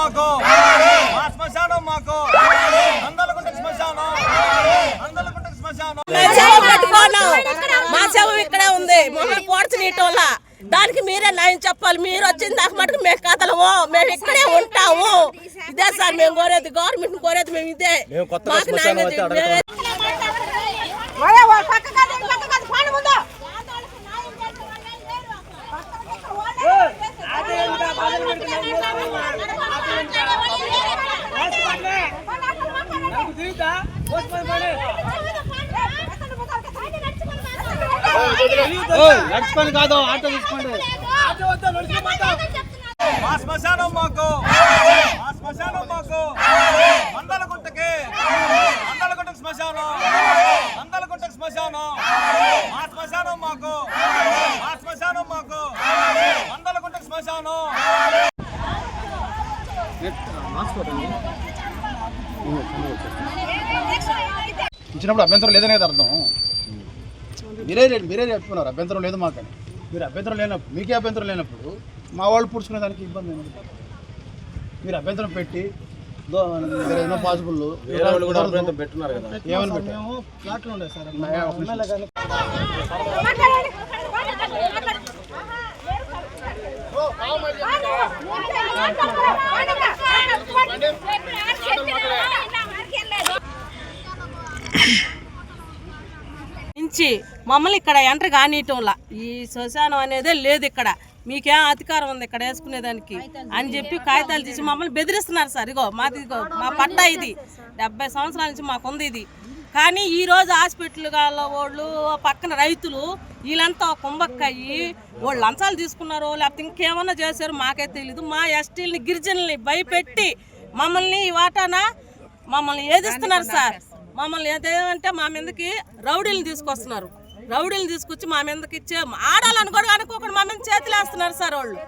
మాకు. మా శ్మశానం మాకు. అందలకుంట శ్మశానం. అందలకుంట శ్మశానం. మేము శవం పెట్టుకోను. మా శవం ఇక్కడే ఉంది. మమ్మల్ని పోడ్చనీయటం వల్ల దానికి మీరే న్యాయం చెప్పాలి. మీరు వచ్చిన దాకా మటుకు మేము కదలము మేము ఇక్కడే ఉంటాము. ఇదే సార్ మేము కోరేది గవర్నమెంట్ కోరేది మేము ఇదే. మాకు న్యాయం నడుచుకొని కాదు ఆటో తీసుకోండి. మా శ్మశానం మాకు. మా శ్మశానం మాకు. అందలకుంటకి అందలకుంట శ్మశానం. అందలకుంట శ్మశానం. మా శ్మశానం మాకు. మా శ్మశానం మాకు. అందలకుంట శ్మశానం. ఇచ్చినప్పుడు అభ్యంతరం లేదనే కదా అర్థం. మీరే మీరే చెప్పుకున్నారు అభ్యంతరం లేదు మాకని. మీరు అభ్యంతరం లేనప్పుడు మీకే అభ్యంతరం లేనప్పుడు మా వాళ్ళు పుడుచుకునే దానికి ఇబ్బంది ఏముంది? మీరు అభ్యంతరం పెట్టి ఏదైనా పాసిబుల్ పెట్టున్నారు కదా. ఏమని పెట్టారు? నిమిషం. నుంచి మమ్మల్ని ఇక్కడ ఎంటర్ కానియటంలా. ఈ శ్మశానం అనేదే లేదు ఇక్కడ. మీకేం అధికారం ఉంది ఇక్కడ వేసుకునేదానికి అని చెప్పి కాగితాలు తీసి మమ్మల్ని బెదిరిస్తున్నారు సార్. ఇగో మాది ఇగో మా పట్టా ఇది. డెబ్బై సంవత్సరాల నుంచి మాకు ఉంది ఇది. కానీ ఈ రోజు హాస్పిటల్ గాల వాళ్ళు పక్కన రైతులు వీళ్ళంతా కుంభక్కయ్యి వాళ్ళు లంచాలు తీసుకున్నారు లేకపోతే ఇంకేమన్నా చేశారు మాకైతే తెలీదు. మా ఎస్టీలని గిరిజనుల్ని భయపెట్టి మమ్మల్ని ఈ వాటాన మమ్మల్ని ఏదిస్తున్నారు సార్? మమ్మల్ని ఏదేమంటే మా మీదకి రౌడీలను తీసుకొస్తున్నారు. రౌడీలను తీసుకొచ్చి మా మీదకి ఇచ్చే ఆడాలని కూడా అనుకోకుండా మా మీద చేతులు వేస్తున్నారు సార్ వాళ్ళు.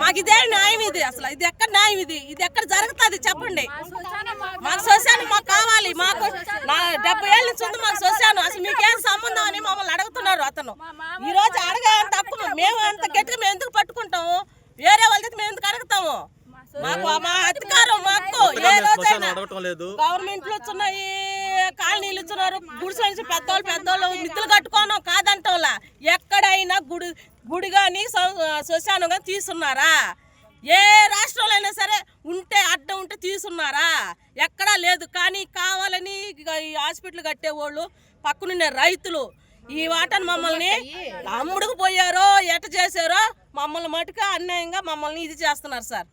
మాకు ఇదే న్యాయం ఇది అసలు. ఇది ఎక్కడ న్యాయం ఇది? ఇది ఎక్కడ జరుగుతుంది? చెప్పండి. మాకు శ్మశానం మాకు కావాలి. మాకు నా డెబ్బై ఏళ్ళ నుంచి ఉంది మాకు శ్మశానం అసలు మీకేం సంబంధం అని మమ్మల్ని అడుగుతున్నారు అతను. ఈ రోజు అడగా తక్కువ మేము అంత గట్టిగా మేము ఎందుకు పట్టుకుంటాము? వేరే వాళ్ళకి మేము ఎందుకు అడుగుతాము? మాకు మా అధికారం మాకు. ఏ రోజైనా అడగటం లేదు. గవర్నమెంట్లో ఇచ్చున్నాయి కాలనీలు ఇచ్చున్నారు. గుడిసె నుంచి పెద్దోళ్ళు పెద్దోళ్ళు మిత్తులు కట్టుకోను కాదంటోలా ఎక్కడైనా గుడి గుడి కానీ శ్మశానం కానీ తీసున్నారా? ఏ రాష్ట్రంలో అయినా సరే ఉంటే అడ్డం ఉంటే తీసున్నారా? ఎక్కడా లేదు. కానీ కావాలని ఈ హాస్పిటల్ కట్టేవాళ్ళు పక్కనుండే రైతులు ఈ వాటను మమ్మల్ని అమ్ముడుకు పోయారో ఎట చేశారో మమ్మల్ని మటుకు అన్యాయంగా మమ్మల్ని ఇది చేస్తున్నారు సార్.